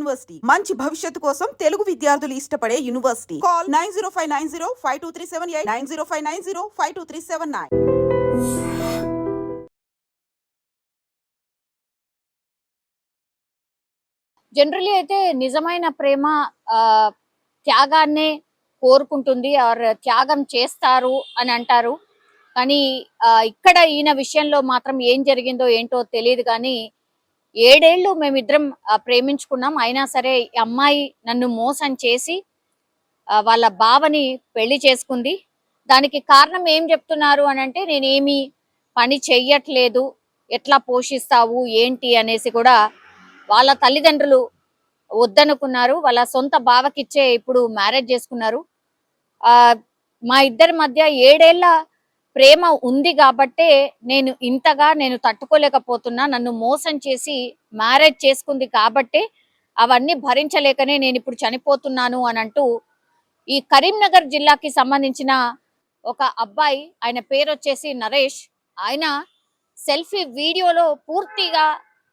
University. మంచి భవిష్యత్తు కోసం తెలుగు విద్యార్థులు ఇష్టపడే university. Call nine zero five nine zero five two three seven eight nine zero five nine zero five two three seven nine. Generally అయితే నిజమైన ప్రేమ త్యాగాన్నే కోరుకుంటుంది ఆర్ త్యాగం చేస్తారు అని అంటారు. కానీ ఇక్కడ ఈయన విషయంలో మాత్రం ఏం జరిగిందో ఏంటో తెలియదు కానీ ఏడేళ్ళు మేమిద్దరం ప్రేమించుకున్నాం. అయినా సరే ఈ అమ్మాయి నన్ను మోసం చేసి వాళ్ళ బావని పెళ్ళి చేసుకుంది. దానికి కారణం ఏం చెప్తున్నారు అని అంటే నేనేమి పని చెయ్యట్లేదు. ఎట్లా పోషిస్తావు? ఏంటి? అనేసి కూడా వాళ్ళ తల్లిదండ్రులు వద్దనుకున్నారు. వాళ్ళ సొంత బావకిచ్చే ఇప్పుడు మ్యారేజ్ చేసుకున్నారు. మా ఇద్దరి మధ్య ఏడేళ్ళ ప్రేమ ఉంది కాబట్టే నేను ఇంతగా నేను తట్టుకోలేకపోతున్నా నన్ను మోసం చేసి మ్యారేజ్ చేసుకుంది కాబట్టే అవన్నీ భరించలేకనే నేను ఇప్పుడు చనిపోతున్నాను అని అంటూ ఈ కరీంనగర్ జిల్లాకి సంబంధించిన ఒక అబ్బాయి ఆయన పేరు వచ్చేసి నరేష్. ఆయన సెల్ఫీ వీడియోలో పూర్తిగా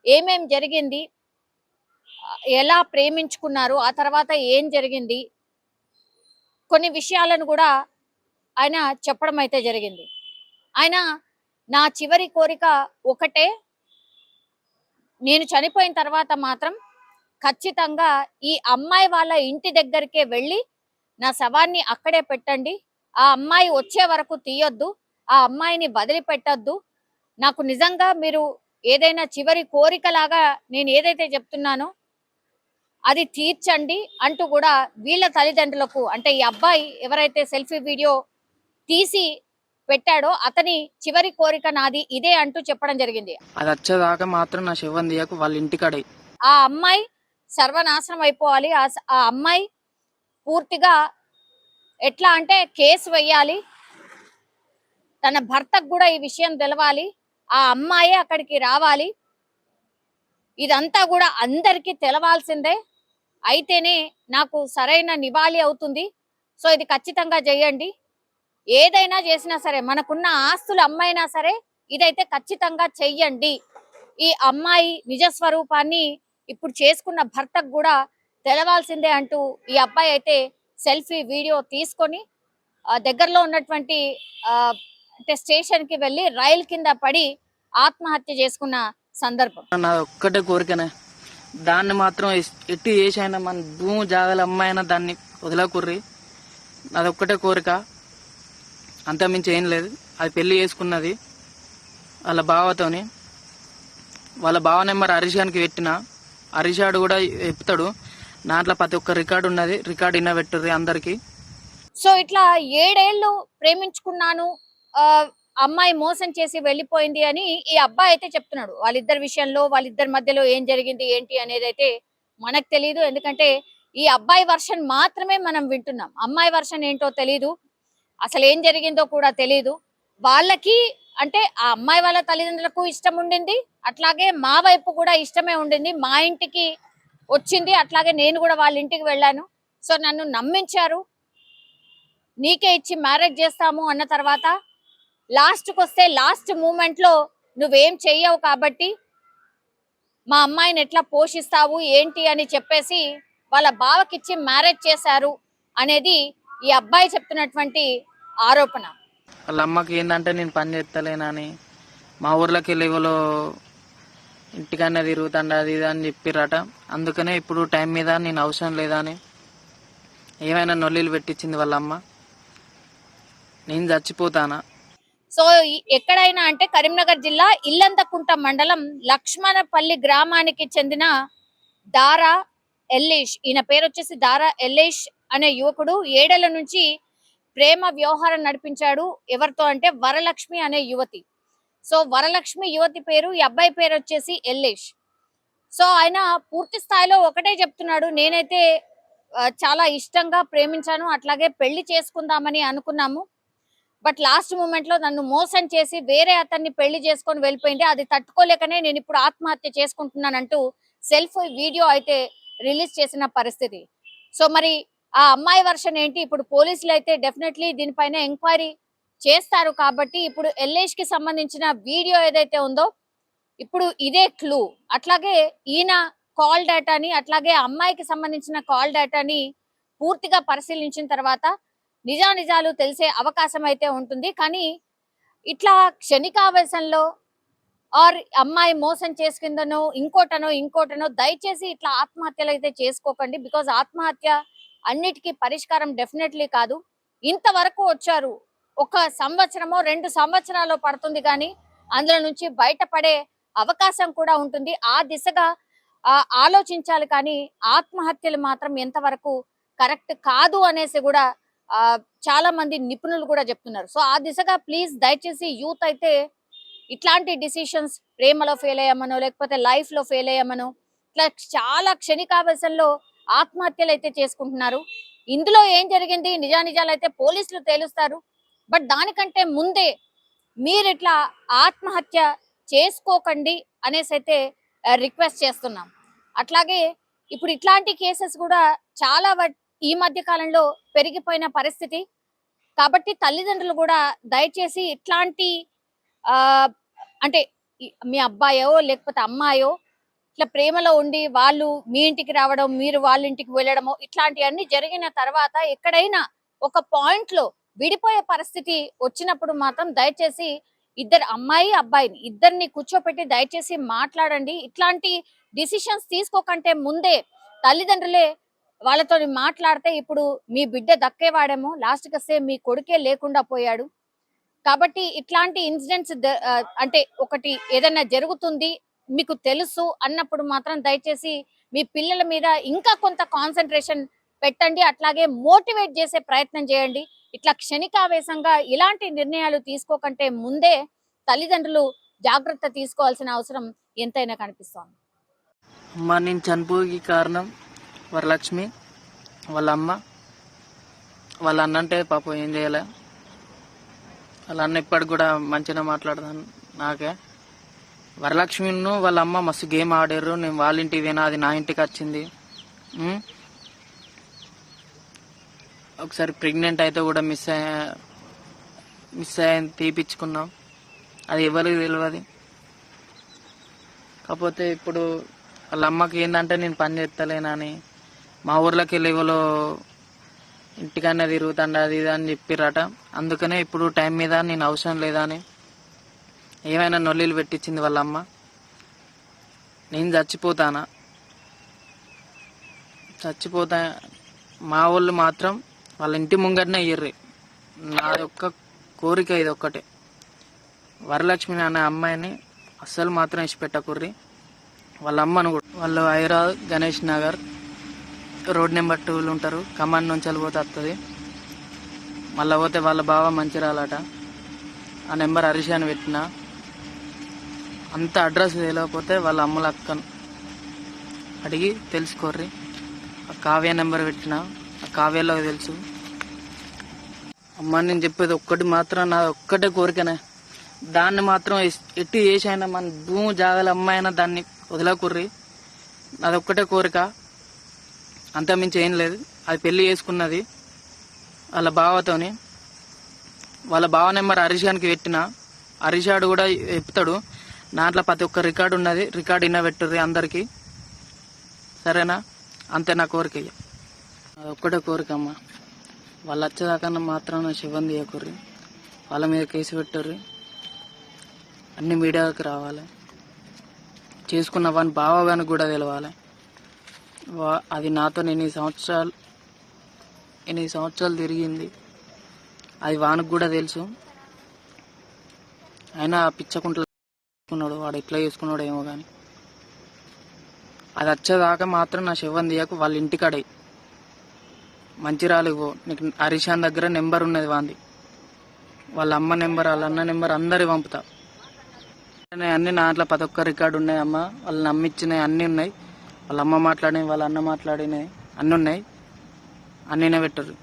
ఏమేం జరిగింది ఎలా ప్రేమించుకున్నారు ఆ తర్వాత ఏం జరిగింది కొన్ని విషయాలను కూడా ఆయన చెప్పడం అయితే జరిగింది. ఆయన నా చివరి కోరిక ఒకటే నేను చనిపోయిన తర్వాత మాత్రం ఖచ్చితంగా ఈ అమ్మాయి వాళ్ళ ఇంటి దగ్గరికే వెళ్ళి నా శవాన్ని అక్కడే పెట్టండి. ఆ అమ్మాయి వచ్చే వరకు తీయొద్దు. ఆ అమ్మాయిని వదిలిపెట్టద్దు. నాకు నిజంగా మీరు ఏదైనా చివరి కోరికలాగా నేను ఏదైతే చెప్తున్నానో అది తీర్చండి అంటూ కూడా వీళ్ళ తల్లిదండ్రులకు అంటే ఈ అబ్బాయి ఎవరైతే సెల్ఫీ వీడియో తీసి పెట్టాడో అతని చివరి కోరిక నాది ఇదే అంటూ చెప్పడం జరిగింది. అది వచ్చేదాకా మాత్రం నా శవం తీయకు వాళ్ళ ఇంటికాడే. ఆ అమ్మాయి సర్వనాశనం అయిపోవాలి. ఆ స- ఆ అమ్మాయి పూర్తిగా ఎట్లా అంటే కేసు వేయాలి. తన భర్తకు కూడా ఈ విషయం తెలవాలి. ఆ అమ్మాయి అక్కడికి రావాలి. ఇదంతా కూడా అందరికీ తెలవాల్సిందే. అయితేనే నాకు సరైన నివాళి అవుతుంది. సో ఇది ఖచ్చితంగా చేయండి. ఏదైనా చేసినా సరే మనకున్న ఆస్తులు అమ్మైనా సరే ఇదైతే ఖచ్చితంగా చెయ్యండి. ఈ అమ్మాయి నిజ స్వరూపాన్ని ఇప్పుడు చేసుకున్న భర్తకు కూడా తెలవాల్సిందే అంటూ ఈ అబ్బాయి అయితే సెల్ఫీ వీడియో తీసుకొని దగ్గరలో ఉన్నటువంటి అంటే స్టేషన్కి వెళ్ళి రైలు కింద పడి ఆత్మహత్య చేసుకున్న సందర్భం. నా ఒక్కటే కోరికనే. దాన్ని మాత్రం ఎట్టి చేసైనా మన భూమి జాగల అమ్మాయినా దాన్ని వదలకుర్రి. నాది ఒక్కటే కోరిక. అంతమించి ఏం లేదు. అది పెళ్ళి చేసుకున్నది. వాళ్ళ బావతోని. వాళ్ళ బావ నెంబర్ హరీషానికి పెట్టిన. హరీషాడు కూడా చెప్తాడు. దాంట్లో ప్రతి ఒక్క రికార్డు ఉన్నది. రికార్డు ఇన్న పెట్టుర్రి అందరికి. సో ఇట్లా ఏడేళ్ళు ప్రేమించుకున్నాను. అమ్మాయి మోసం చేసి వెళ్ళిపోయింది అని ఈ అబ్బాయి అయితే చెప్తున్నాడు. వాళ్ళిద్దరి విషయంలో వాళ్ళిద్దరి మధ్యలో ఏం జరిగింది ఏంటి అనేది అయితే మనకు తెలియదు ఎందుకంటే ఈ అబ్బాయి వర్షన్ మాత్రమే మనం వింటున్నాం. అమ్మాయి వర్షన్ ఏంటో తెలియదు అసలు ఏం జరిగిందో కూడా తెలియదు వాళ్ళకి అంటే ఆ అమ్మాయి వాళ్ళ తల్లిదండ్రులకు ఇష్టం ఉండింది. అట్లాగే మా వైపు కూడా ఇష్టమే ఉండింది. మా ఇంటికి వచ్చింది. అట్లాగే నేను కూడా వాళ్ళ ఇంటికి వెళ్ళాను. సో నన్ను నమ్మించారు. నీకే ఇచ్చి మ్యారేజ్ చేస్తాము అన్న తర్వాత లాస్ట్కి వస్తే లాస్ట్ మూమెంట్లో నువ్వేం చెయ్యవు కాబట్టి మా అమ్మాయిని ఎట్లా పోషిస్తావు? ఏంటి? అని చెప్పేసి వాళ్ళ బావకిచ్చి మ్యారేజ్ చేశారు అనేది ఈ అబ్బాయి చెప్తున్నటువంటి ఆరోపణ. వాళ్ళ అమ్మకి ఏంటంటే నేను పని చేస్తలేనని మా ఊర్లోకి వెళ్ళి ఎవరో ఇంటికన్నా తిరుగుతాండ అది ఇది అని చెప్పిర్రట. అందుకనే ఇప్పుడు టైం మీద నేను అవసరం లేదా అని ఏమైనా నొల్లిలు పెట్టించింది వాళ్ళ అమ్మ. నేను చచ్చిపోతానా? సో ఎక్కడైనా అంటే కరీంనగర్ జిల్లా ఇల్లంతకుంట మండలం లక్ష్మణపల్లి గ్రామానికి చెందిన దారా ఎల్లేష్. ఈయన పేరు వచ్చేసి దారా ఎల్లేష్ అనే యువకుడు ఏడేళ్ళ నుంచి ప్రేమ వ్యవహారం నడిపించాడు ఎవరితో అంటే వరలక్ష్మి అనే యువతి. సో వరలక్ష్మి యువతి పేరు ఈ అబ్బాయి పేరు వచ్చేసి ఎల్లేష్. సో ఆయన పూర్తి స్థాయిలో ఒకటే చెప్తున్నాడు నేనైతే చాలా ఇష్టంగా ప్రేమించాను అట్లాగే పెళ్ళి చేసుకుందామని అనుకున్నాము. బట్ లాస్ట్ మూమెంట్లో నన్ను మోసం చేసి వేరే అతన్ని పెళ్ళి చేసుకొని వెళ్ళిపోయింది అది తట్టుకోలేకనే నేను ఇప్పుడు ఆత్మహత్య చేసుకుంటున్నానంటూ సెల్ఫ్ వీడియో అయితే రిలీజ్ చేసిన పరిస్థితి. సో మరి ఆ అమ్మాయి వర్షన్ ఏంటి? ఇప్పుడు పోలీసులు అయితే డెఫినెట్లీ దీనిపైన ఎంక్వైరీ చేస్తారు కాబట్టి ఇప్పుడు ఎల్ఏష్కి సంబంధించిన వీడియో ఏదైతే ఉందో ఇప్పుడు ఇదే క్లూ అట్లాగే ఈయన కాల్ డేటాని అట్లాగే అమ్మాయికి సంబంధించిన కాల్ డేటాని పూర్తిగా పరిశీలించిన తర్వాత నిజానిజాలు తెలిసే అవకాశం అయితే ఉంటుంది. కానీ ఇట్లా క్షణికావేశంలో ఆర్ అమ్మాయి మోసం చేసుకుందనో ఇంకోటనో ఇంకోటనో దయచేసి ఇట్లా ఆత్మహత్యలు అయితే చేసుకోకండి. బికాజ్ ఆత్మహత్య అన్నిటికీ పరిష్కారం డెఫినెట్లీ కాదు. ఇంతవరకు వచ్చారు. ఒక సంవత్సరమో రెండు సంవత్సరాలు పడుతుంది కానీ అందులో నుంచి బయటపడే అవకాశం కూడా ఉంటుంది. ఆ దిశగా ఆ, ఆలోచించాలి కానీ ఆత్మహత్యలు మాత్రం ఎంతవరకు కరెక్ట్ కాదు అనేసి కూడా చాలా మంది నిపుణులు కూడా చెప్తున్నారు. సో ఆ దిశగా ప్లీజ్ దయచేసి యూత్ అయితే ఇట్లాంటి డిసిషన్స్ ప్రేమలో ఫెయిల్ అయ్యామనో లేకపోతే లైఫ్లో ఫెయిల్ అయ్యామనో ఇట్లా చాలా క్షణికావేశంలో ఆత్మహత్యలు అయితే చేసుకుంటున్నారు. ఇందులో ఏం జరిగింది? నిజానిజాలు అయితే పోలీసులు తేలుస్తారు. బట్ దానికంటే ముందే మీరు ఇట్లా ఆత్మహత్య చేసుకోకండి అనేసి అయితే రిక్వెస్ట్ చేస్తున్నాం. అట్లాగే ఇప్పుడు ఇట్లాంటి కేసెస్ కూడా చాలా వ- ఈ మధ్య కాలంలో పెరిగిపోయిన పరిస్థితి. కాబట్టి తల్లిదండ్రులు కూడా దయచేసి ఇట్లాంటి ఆ అంటే మీ అబ్బాయో లేకపోతే అమ్మాయో ఇట్లా ప్రేమలో ఉండి వాళ్ళు మీ ఇంటికి రావడం మీరు వాళ్ళ ఇంటికి వెళ్ళడము ఇట్లాంటివన్నీ జరిగిన తర్వాత ఎక్కడైనా ఒక పాయింట్లో విడిపోయే పరిస్థితి వచ్చినప్పుడు మాత్రం దయచేసి ఇద్దరు అమ్మాయి అబ్బాయిని ఇద్దరిని కూర్చోపెట్టి దయచేసి మాట్లాడండి. ఇట్లాంటి డిసిషన్స్ తీసుకోకంటే ముందే తల్లిదండ్రులే వాళ్ళతో మాట్లాడితే ఇప్పుడు మీ బిడ్డ దక్కేవాడేమో లాస్ట్ వస్తే మీ కొడుకే లేకుండా పోయాడు. కాబట్టి ఇట్లాంటి ఇన్సిడెంట్స్ అంటే ఒకటి ఏదైనా జరుగుతుంది మీకు తెలుసు అన్నప్పుడు మాత్రం దయచేసి మీ పిల్లల మీద ఇంకా కొంత కాన్సన్ట్రేషన్ పెట్టండి. అట్లాగే మోటివేట్ చేసే ప్రయత్నం చేయండి. ఇట్లా క్షణికావేశంగా ఇలాంటి నిర్ణయాలు తీసుకోకంటే ముందే తల్లిదండ్రులు జాగ్రత్త తీసుకోవాల్సిన అవసరం ఎంతైనా కనిపిస్తోంది. మా నేను చనిపోయి కారణం వరలక్ష్మి వాళ్ళ అమ్మ వాళ్ళ అన్న అంటే పాపం ఏం చేయలే? వాళ్ళ అన్న ఇప్పటికి కూడా మంచిగా మాట్లాడదాను నాకే. వరలక్ష్మిను వాళ్ళ అమ్మ మస్తు గేమ్ ఆడారు. నేను వాళ్ళ ఇంటికి పోయినా అది నా ఇంటికి వచ్చింది. ఒకసారి ప్రెగ్నెంట్ అయితే కూడా మిస్ అయ్యా మిస్ అయ్యాని తీపిచ్చుకున్నాం. అది ఎవరికి తెలియదు కాకపోతే ఇప్పుడు వాళ్ళ అమ్మకి ఏంటంటే నేను పని చేస్తలేనని మా ఊర్లోకి వెళ్ళి ఎవరో ఇంటికన్నా తిరుగుతాండ అది ఇది అని చెప్పిరట. అందుకనే ఇప్పుడు టైం మీద నేను అవసరం లేదా అని ఏమైనా నొల్లిలు పెట్టించింది వాళ్ళ అమ్మ నేను చచ్చిపోతానా? చచ్చిపోతా మా వాళ్ళు మాత్రం వాళ్ళ ఇంటి ముంగటనే ఇయ్యర్రి. నా యొక్క కోరిక ఇది ఒక్కటే. వరలక్ష్మి అనే అమ్మాయిని అస్సలు మాత్రం ఇచ్చిపెట్టకుర్రి. వాళ్ళ అమ్మను కూడా. వాళ్ళు హైదరాబాద్ గణేష్ నగర్ రోడ్ నెంబర్ టూలు ఉంటారు. కమాండ్ నుంచి వెళ్ళిపోతే వస్తుంది మళ్ళీ పోతే వాళ్ళ బావ మంచిరాలట ఆ నెంబర్ హరీష్ అని పెట్టిన. అంత అడ్రస్ తెలియకపోతే వాళ్ళ అమ్మల అక్కను అడిగి తెలుసుకోర్రి. ఆ కావ్య నెంబర్ పెట్టిన ఆ కావ్యలో తెలుసు. అమ్మ నేను చెప్పేది ఒక్కటి మాత్రం నా ఒక్కటే కోరికనే. దాన్ని మాత్రం ఎట్టి చేసైనా మన భూమి జాగాల అమ్మాయినా దాన్ని వదలకుర్రి. అదొక్కటే కోరిక. అంతమించి ఏం లేదు. అది పెళ్ళి చేసుకున్నది వాళ్ళ బావతోని. వాళ్ళ బావ నెంబర్ హరీషానికి పెట్టిన. హరీషాడు కూడా చెప్తాడు. దాంట్లో ప్రతి ఒక్క రికార్డు ఉన్నది. రికార్డు ఇన్న అందరికీ. సరేనా? అంతే నా కోరిక ఒక్కటే కోరిక అమ్మ వాళ్ళు వచ్చేదాకా మాత్రం నా శివం తీయకుర్రి. వాళ్ళ మీద కేసు పెట్టుర్రి. అన్ని మీడియాకి రావాలి. చేసుకున్న వాని బావగాని కూడా తెలవాలి. వా- అది నాతో ఎన్ని సంవత్సరాలు ఎన్ని సంవత్సరాలు తిరిగింది. అది వానికి కూడా తెలుసు. అయినా ఆ పిచ్చకుంటలు చేసుకున్నాడు వాడు ఎట్లా చేసుకున్నాడు ఏమో కానీ అది వచ్చేదాకా మాత్రం నా శివం తీయకు వాళ్ళ ఇంటికాడే. మంచిరాలు పో. నీకు హరీషాన్ దగ్గర నెంబర్ ఉన్నది వాంది. వాళ్ళ అమ్మ నెంబర్ వాళ్ళ అన్న నెంబర్ అందరి పంపుతా. అన్ని నా దాంట్లో ప్రతి ఒక్క రికార్డు ఉన్నాయి అమ్మ. వాళ్ళు నమ్మిచ్చినాయి అన్ని ఉన్నాయి. వాళ్ళ అమ్మ మాట్లాడినవి వాళ్ళ అన్న మాట్లాడినాయి అన్ని ఉన్నాయి. అన్నీనే పెట్టరు.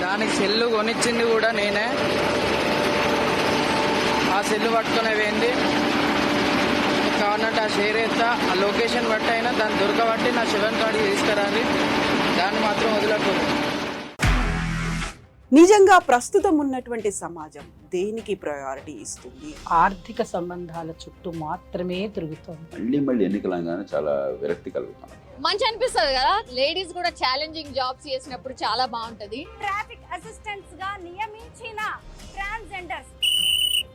దానికి సెల్లు కొనిచ్చింది కూడా నేనే. ఆ సెల్లు పట్టుకునే పోయింది కావాలంటే ఆ షేర్ ఎత్తా ఆ లొకేషన్ బట్టి అయినా దాన్ని దొరకబట్టి నా శివన్ కాడికి తీసుకురాలి దాన్ని మాత్రం వదలకూడదు. నిజంగా ప్రస్తుతం ఉన్నటువంటి సమాజం దేనికి ప్రయారిటీ ఇస్తుంది? ఆర్థిక సంబంధాల చుట్టూ మాత్రమే తిరుగుతోంది. మళ్ళీ మళ్ళీ ఎన్నికలంగానే చాలా విరక్తి కలుగుతాం మంచి అనిపిస్తుంది కదా? లేడీస్ కూడా ఛాలెంజింగ్ జాబ్స్ చేసినప్పుడు చాలా బాగుంటది. ట్రాఫిక్ అసిస్టెంట్స్గా నియమించిన ట్రాన్స్జెండర్స్